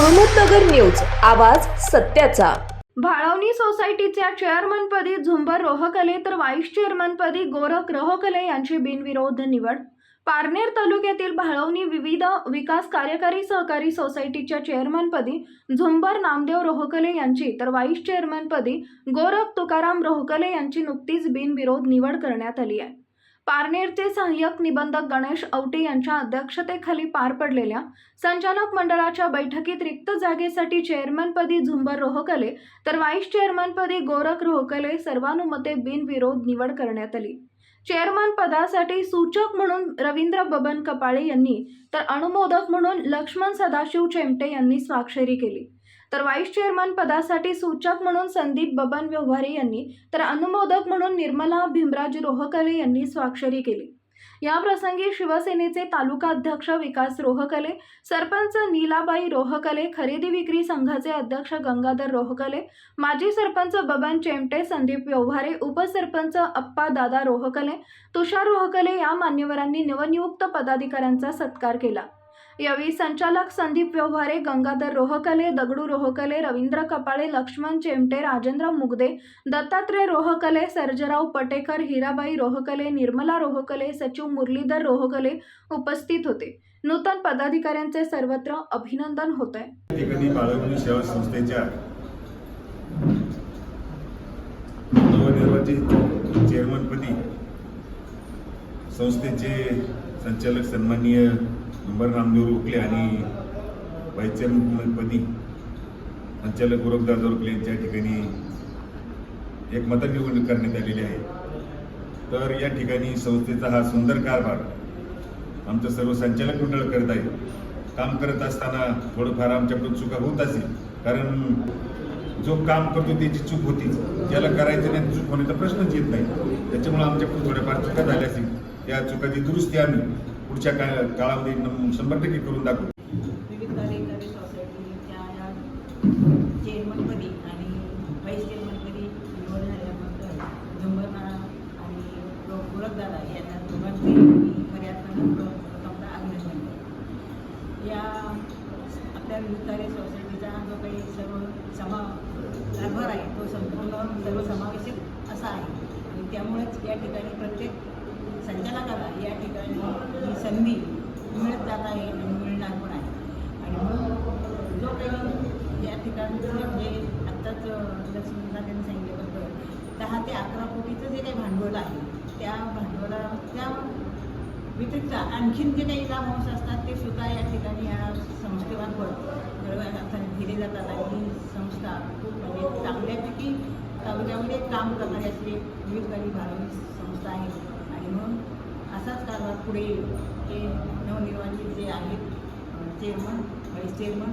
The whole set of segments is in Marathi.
अहमदनगर न्यूज आवाज सत्याचा. भाळवणी सोसायटीच्या चेअरमनपदी झुंबर रोहकले तर व्हाईस चेअरमनपदी गोरख रोहकले यांची बिनविरोध निवड. पारनेर तालुक्यातील भाळवणी विविध विकास कार्यकारी सहकारी सोसायटीच्या चेअरमनपदी झुंबर नामदेव रोहकले यांची तर व्हाईस चेअरमनपदी गोरख तुकाराम रोहकले यांची नुकतीच बिनविरोध निवड करण्यात आली आहे. पारनेरचे सहाय्यक निबंधक गणेश औटे यांच्या अध्यक्षतेखाली पार पडलेल्या संचालक मंडळाच्या बैठकीत रिक्त जागेसाठी चेअरमनपदी झुंबर रोहकले तर व्हाईस चेअरमनपदी गोरख रोहकले सर्वानुमते बिनविरोध निवड करण्यात आली. चेअरमन पदासाठी सूचक म्हणून रवींद्र बबन कपाळे यांनी तर अनुमोदक म्हणून लक्ष्मण सदाशिव चेमटे यांनी स्वाक्षरी केली. तर व्हाईस चेअरमन पदासाठी सूचक म्हणून संदीप बबन व्यवहारे यांनी तर अनुमोदक म्हणून निर्मला भीमराज रोहकले यांनी स्वाक्षरी केली. या प्रसंगी शिवसेनेचे तालुका अध्यक्ष विकास रोहकले सरपंच नीलाबाई रोहकले खरेदी विक्री संघाचे अध्यक्ष गंगाधर रोहकले माजी सरपंच बबन चेमटे संदीप व्यवहारे उपसरपंच अप्पा दादा रोहकले तुषार रोहकले या मान्यवरांनी नवनियुक्त पदाधिकाऱ्यांचा सत्कार केला. यावेळी संचालक संदीप व्यवहारे गंगाधर रोहकले दगडू रोहकले रवींद्र कपाळे लक्ष्मण चेमटे राजेंद्र मुगदे दत्तात्रय रोहकले सर्जराव पटेकर हिराबाई रोहकले निर्मला रोहकले सचिव मुरलीधर रोहकले उपस्थित होते. नूतन पदाधिकाऱ्यांचे सर्वत्र अभिनंदन होत आहे नवनिर्वाचित चेअरमनपदी संस्थेचे संचालक सन्माननीय नंबर नामदेव रोखले आणि व्हाईस संचालक गोरखदास रोखले यांच्या ठिकाणी एक मत निवडणूक करण्यात आलेली आहे. तर या ठिकाणी संस्थेचा हा सुंदर कारभार आमचं सर्व संचालक मंडळ करत आहे. काम करत असताना थोडंफार आमच्याकडून चुका होत असेल कारण जो काम करतो त्याची चूक होतीच. ज्याला करायचं नाही चूक होण्याचा प्रश्नच येत नाही. त्याच्यामुळे आमच्याकडून थोड्याफार चुका झाल्या असतील त्या चुकाची दुरुस्ती आम्ही पुढच्या काळ काळामध्ये शंभर टक्के करून दाखवू. या आणि निवड झाल्याबद्दल आणि या आपल्या विविध सोसायटीचा जो काही सर्व समा कारभार आहे तो संपूर्ण सर्वसमावेशक असा आहे. आणि त्यामुळेच या ठिकाणी प्रत्येक संचालकाला या ठिकाणी ही संधी मिळत जात आहे आणि मिळणार पण आहे. आणि म्हणून जो काही या ठिकाणचं म्हणजे आत्ताच लक्ष्मीला त्यांनी सांगितल्याबद्दल दहा ते अकरा कोटीचं जे काही भांडवल आहे त्या भांडवला त्या व्यतिरिक्त आणखीन जे काही लाभांश असतात ते सुद्धा या ठिकाणी या संस्थेमार्फत अर्थाने दिले जातात. आणि ही संस्था खूप म्हणजे चांगल्यापैकी तालुक्यामध्ये काम करणारी असली विविध काही भारत संस्था आहे म्हणून असाच कारभार पुढे येईल हे नवनिर्वाचित जे आहेत चेअरमन व्हाईस चेअरमन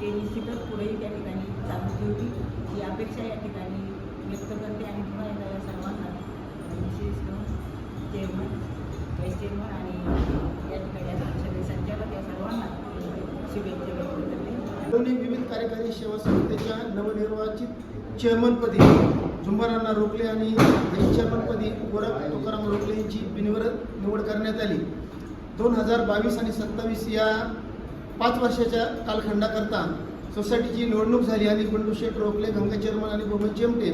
ते निश्चितच पुढेही त्या ठिकाणी चालू ठेवतील. ही अपेक्षा या ठिकाणी व्यक्त करते आणि पुन्हा एकदा या सर्वांना विशेष करून चेअरमन व्हाईस चेअरमन आणि या ठिकाणी आता संचालक या सर्वांना शुभेच्छा व्यक्त करते. दोन्ही विविध कार्यकारी सेवा संस्थेच्या नवनिर्वाचित चेअरमनपदी झुंबरांना रोखले आणि व्हाईस चेअरमनपदी गोरख तुकाराम रोखले यांची बिनविरोध निवड करण्यात आली. दोन हजार बावीस आणि सत्तावीस या पाच वर्षाच्या कालखंडाकरता सोसायटीची निवडणूक झाली आणि बंडू शेठ रोखले गंगा चेअरमन आणि गोमन चेमटे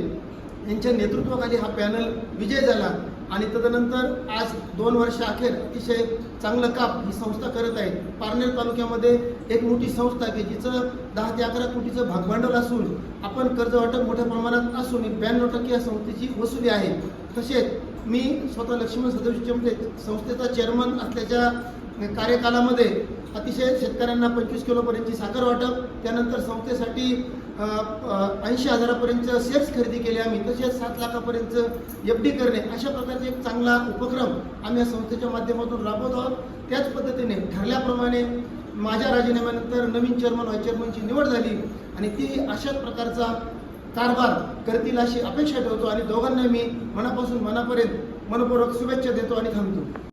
यांच्या नेतृत्वाखाली हा पॅनल विजय झाला. आणि तदनंतर आज दोन वर्ष अखेर अतिशय चांगलं काम ही संस्था करत आहे. पारनेर तालुक्यामध्ये एक मोठी संस्था आहे की जिचं दहा ते अकरा कोटीचं भागभांडवल असून आपण कर्ज वाटप मोठ्या प्रमाणात असून ब्याण्णव टक्के या संस्थेची वसुली आहे. तसेच मी स्वतः लक्ष्मण सदस्य चमटे संस्थेचा चेअरमन असल्याच्या कार्यकालामध्ये अतिशय शेतकऱ्यांना पंचवीस किलोपर्यंतची साखर वाटप त्यानंतर संस्थेसाठी ऐंशी हजारापर्यंत शेअर्स खरेदी केले आम्ही तसेच सात लाखापर्यंत एफ डी करणे अशा प्रकारचे एक चांगला उपक्रम आम्ही या संस्थेच्या माध्यमातून राबवत आहोत. त्याच पद्धतीने ठरल्याप्रमाणे माझ्या राजीनाम्यानंतर नवीन चेअरमन व्हाईस चेअरमनची निवड झाली आणि ती अशाच प्रकारचा कारभार करतील अशी अपेक्षा ठेवतो आणि दोघांना मी मनापासून मनापर्यंत मनपूर्वक शुभेच्छा देतो आणि थांबतो.